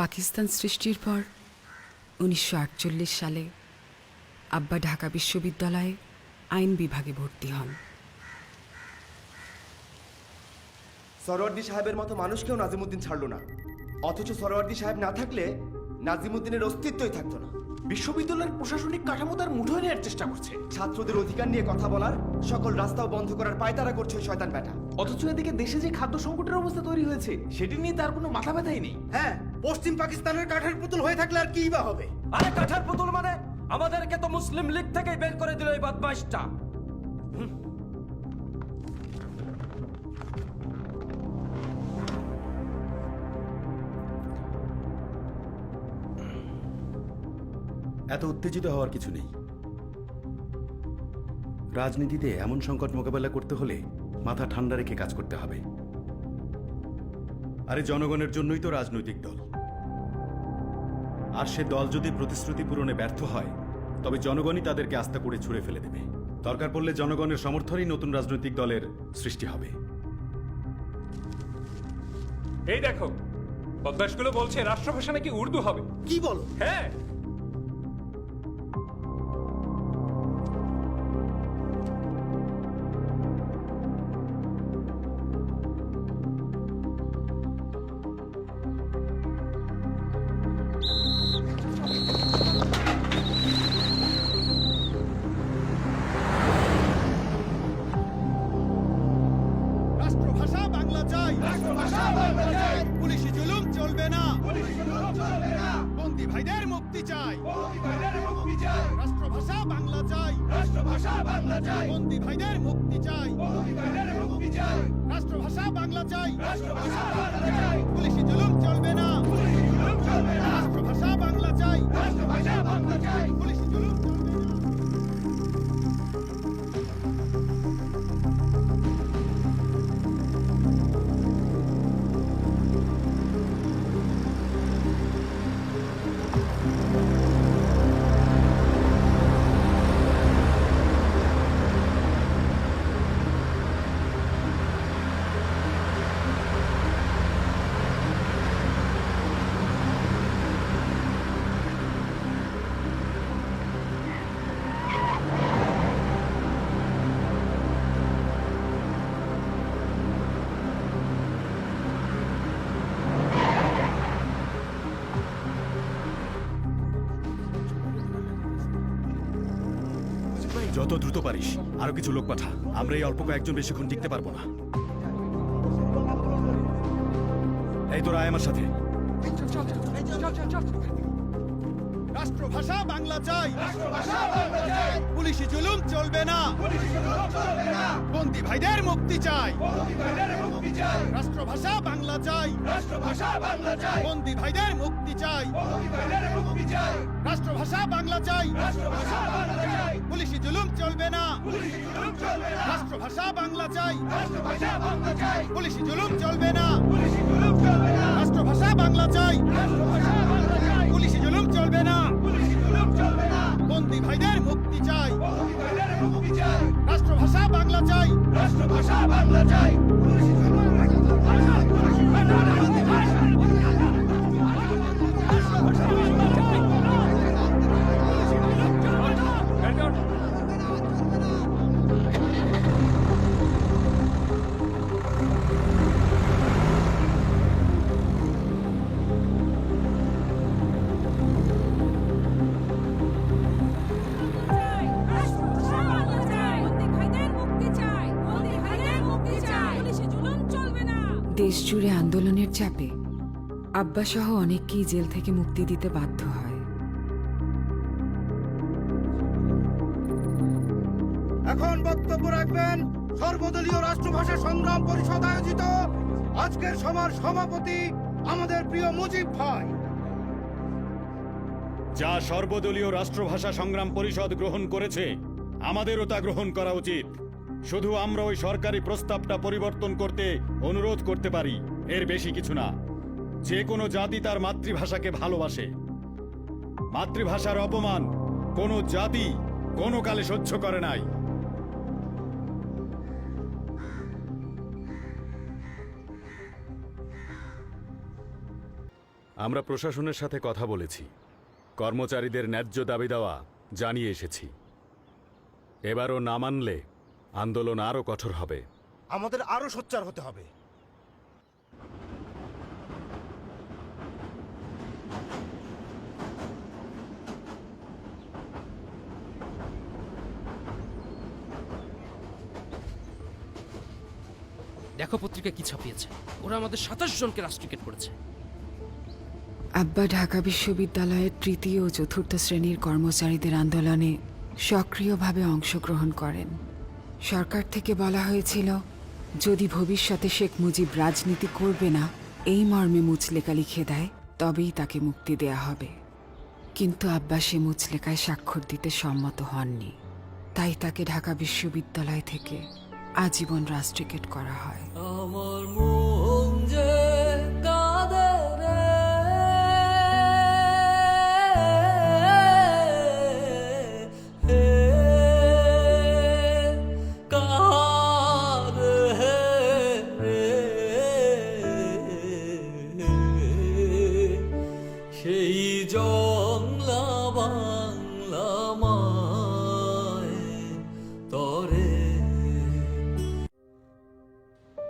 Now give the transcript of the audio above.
পাকিস্তান সৃষ্টির পর উনিশশো আটচল্লিশ সালে আব্বা ঢাকা বিশ্ববিদ্যালয়ে আইন বিভাগে ভর্তি হন। সরোয়ার্দি সাহেবের মতো মানুষকেও নাজিমুদ্দিন ছাড়লো না। অথচ সরোয়ার্দি সাহেব না থাকলে নাজিমুদ্দিনের অস্তিত্বই থাকতো না। বিশ্ববিদ্যালয়ের প্রশাসনিক কাঠামো তার মুঠোয় নেওয়ার চেষ্টা করছে। ছাত্রদের অধিকার নিয়ে কথা বলার সকল রাস্তাও বন্ধ করার পায়তারা করছে ওই শয়তান ব্যাটা। অথচ এদিকে দেশে যে খাদ্য সংকটের অবস্থা তৈরি হয়েছে সেটি নিয়ে তার কোনো মাথা ব্যথাই নেই। হ্যাঁ পশ্চিম পাকিস্তানের কাঠের পুতুল হয়ে থাকলে আর কি বা হবে? আরে কাঠের পুতুল মানে? আমাদেরকে তো মুসলিম লীগ থেকেই বের করে দিল এই বদমাইশটা। এত উত্তেজিত হওয়ার কিছু নেই। রাজনীতিতে এমন সংকট মোকাবেলা করতে হলে মাথা ঠান্ডা রেখে কাজ করতে হবে। আরে জনগণের জন্যই তো রাজনৈতিক দল। আর সে দল যদি প্রতিশ্রুতি পূরণে ব্যর্থ হয় তবে জনগণই তাদেরকে আস্থা করে ছুড়ে ফেলে দেবে। দরকার পড়লে জনগণের সমর্থনই নতুন রাজনৈতিক দলের সৃষ্টি হবে। এই দেখো বদমাশগুলো বলছে রাষ্ট্রভাষা নাকি উর্দু হবে। কি বল? হ্যাঁ। বন্দী ভাইদের মুক্তি চাই। রাষ্ট্রভাষা বাংলা চাই। রাষ্ট্রভাষা বাংলা চাই। বন্দি ভাইদের মুক্তি চাই। বন্দী ভাইদের মুক্তি চাই। রাষ্ট্রভাষা বাংলা চাই। রাষ্ট্রভাষা বাংলা চাই। পুলিশি জুলুম চলবে না। পুলিশি জুলুম চলবে না। রাষ্ট্রভাষা বাংলা চাই। রাষ্ট্রভাষা বাংলা চাই। পুলিশি জুলুম যত দ্রুত পারিস। আরও কিছু লোক পাঠা। আমরা এই অল্প কয়েকজন বেশিক্ষণ টিকতে পারব না। এই তোরা আয় আমার সাথে। রাষ্ট্রভাষা বাংলা চাই। রাষ্ট্রভাষা পুলিশি জুলুম চলবে না। পুলিশি জুলুম চলবে না। বন্দী ভাইদের মুক্তি চাই। বন্দী ভাইদের মুক্তি চাই। রাষ্ট্রভাষা বাংলা চাই। রাষ্ট্রভাষা চাই। বন্দী ভাইদের মুক্তি ভাইদের মুক্তি চাই। রাষ্ট্রভাষা বাংলা চাই। রাষ্ট্রভাষা বাংলা চাই। পুলিশি জুলুম চলবে না। রাষ্ট্রভাষা বাংলা চাই। পুলিশি জুলুম চলবে না। রাষ্ট্রভাষা বাংলা চাই। পুলিশি জুলুম চলবে না। বন্দী ভাইদের মুক্তি চাই। রাষ্ট্রভাষা বাংলা চাই। রাষ্ট্রভাষা বাংলা চাই দেশ জুড়ে আন্দোলনের চাপে আব্বা সহ অনেককেই জেল থেকে মুক্তি দিতে বাধ্য হয়। এখন বক্তব্য রাখবেন সর্বদলীয় রাষ্ট্রভাষা সংগ্রাম পরিষদ আয়োজিত। আজকের সভার সভাপতি আমাদের প্রিয় মুজিব ভাই। যা সর্বদলীয় রাষ্ট্রভাষা সংগ্রাম পরিষদ গ্রহণ করেছে আমাদেরও তা গ্রহণ করা উচিত। শুধু আমরা ওই সরকারি প্রস্তাবটা পরিবর্তন করতে অনুরোধ করতে পারি, এর বেশি কিছু না। যে কোনো জাতি তার মাতৃভাষাকে ভালোবাসে। মাতৃভাষার অপমান কোনো জাতি কোনো কালে সহ্য করে নাই। আমরা প্রশাসনের সাথে কথা বলেছি। কর্মচারীদের ন্যায্য দাবি দেওয়া জানিয়ে এসেছি। এবারও না মানলে আন্দোলন আরও কঠোর হবে। আমাদের আরও সোচ্চার হতে হবে। দেখো পত্রিকা কি ছাপিয়েছে। ওরা আমাদের সাতাশ জনকে রাষ্ট্রিকেট করেছে। আব্বা ঢাকা বিশ্ববিদ্যালয়ের তৃতীয় ও চতুর্থ শ্রেণির কর্মচারীদের আন্দোলনে সক্রিয়ভাবে অংশগ্রহণ করেন। সরকার থেকে বলা হয়েছিল, যদি ভবিষ্যতে শেখ মুজিব রাজনীতি করবে না, এই মর্মে মুচলেকা লিখে দেয়, তবেই তাকে মুক্তি দেয়া হবে। কিন্তু আব্বা সে মুচলেকায় স্বাক্ষর দিতে সম্মত হননি। তাই তাকে ঢাকা বিশ্ববিদ্যালয় থেকে আজীবন রাষ্ট্রিকেট করা হয়। সেই জংলাবা